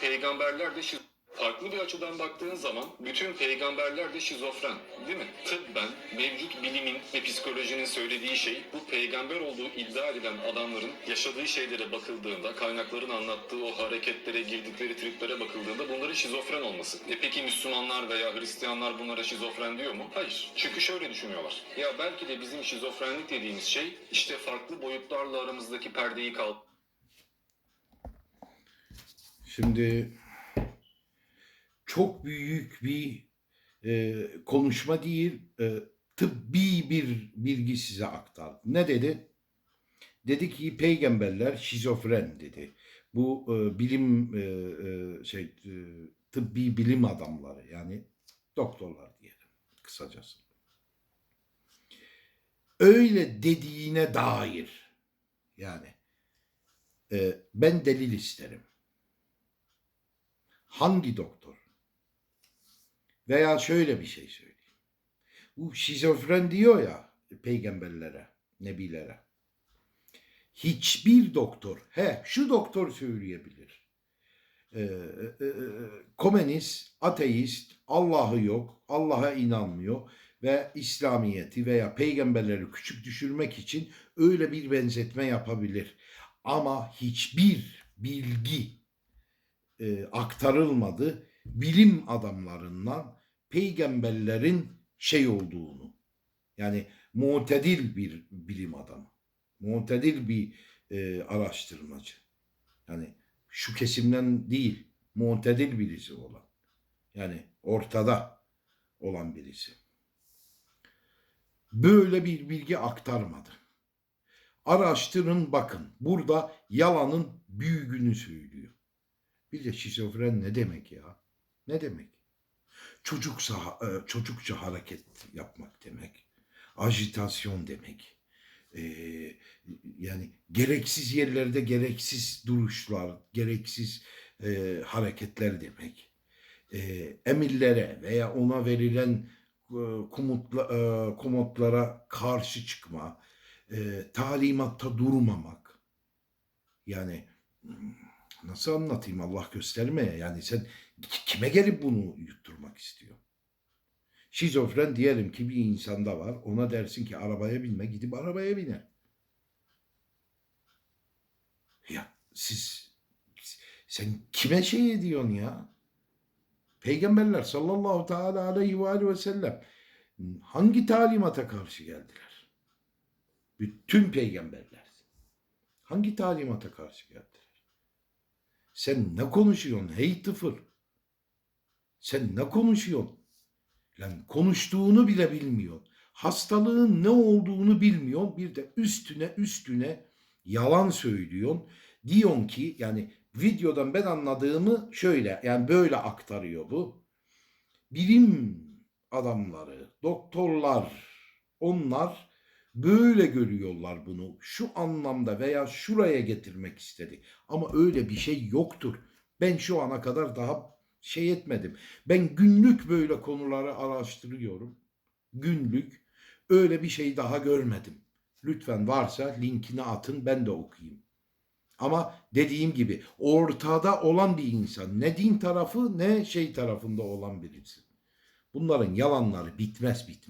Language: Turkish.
peygamberler de şiz- Farklı bir açıdan baktığın zaman bütün peygamberler de şizofren değil mi? Tıbben mevcut bilimin ve psikolojinin söylediği şey bu peygamber olduğu iddia edilen adamların yaşadığı şeylere bakıldığında, kaynakların anlattığı o hareketlere, girdikleri triplere bakıldığında bunların şizofren olması. E peki Müslümanlar veya Hristiyanlar bunlara şizofren diyor mu? Hayır. Çünkü şöyle düşünüyorlar. Ya belki de bizim şizofrenlik dediğimiz şey işte farklı boyutlarla aramızdaki perdeyi kal Şimdi çok büyük bir e, konuşma değil, e, tıbbi bir bilgi size aktardı. Ne dedi? Dedi ki peygamberler şizofren dedi. Bu e, bilim e, e, şey e, tıbbi bilim adamları yani doktorlar diyelim kısacası. Öyle dediğine dair yani e, ben delil isterim. Hangi doktor? Veya şöyle bir şey söyleyeyim. Bu şizofren diyor ya peygamberlere, nebilere. Hiçbir doktor, he şu doktor söyleyebilir. Ee, e, e, komünist, ateist, Allah'ı yok, Allah'a inanmıyor ve İslamiyeti veya peygamberleri küçük düşürmek için öyle bir benzetme yapabilir. Ama hiçbir bilgi e, aktarılmadı bilim adamlarından peygamberlerin şey olduğunu. Yani muhtedil bir bilim adamı muhtedil bir e, araştırmacı. Yani şu kesimden değil muhtedil birisi olan yani ortada olan birisi. Böyle bir bilgi aktarmadı. Araştırın bakın burada yalanın büyüğünü söylüyor bir de şizofren ne demek ya? Ne demek? Çocuksa, e, çocukça hareket yapmak demek. Ajitasyon demek. Ee, yani gereksiz yerlerde gereksiz duruşlar, gereksiz e, hareketler demek. Ee, emirlere veya ona verilen e, komutla, e, komutlara karşı çıkma, e, talimatta durmamak. Yani nasıl anlatayım Allah göstermeye yani sen kime gelip bunu yutturmak istiyor? Şizofren diyelim ki bir insanda var ona dersin ki arabaya binme gidip arabaya biner. Ya siz sen kime şey ediyorsun ya? Peygamberler sallallahu teala aleyhi ve aleyhi ve sellem hangi talimata karşı geldiler? Bütün peygamberler hangi talimata karşı geldiler? Sen ne konuşuyorsun hey tıfır? Sen ne konuşuyorsun? Lan konuştuğunu bile bilmiyor. Hastalığın ne olduğunu bilmiyor. Bir de üstüne üstüne yalan söylüyorsun. Diyorsun ki yani videodan ben anladığımı şöyle yani böyle aktarıyor bu. Bilim adamları, doktorlar onlar böyle görüyorlar bunu. Şu anlamda veya şuraya getirmek istedi. Ama öyle bir şey yoktur. Ben şu ana kadar daha şey etmedim. Ben günlük böyle konuları araştırıyorum. Günlük. Öyle bir şey daha görmedim. Lütfen varsa linkini atın ben de okuyayım. Ama dediğim gibi ortada olan bir insan. Ne din tarafı ne şey tarafında olan birisi. Bunların yalanları bitmez bitmez.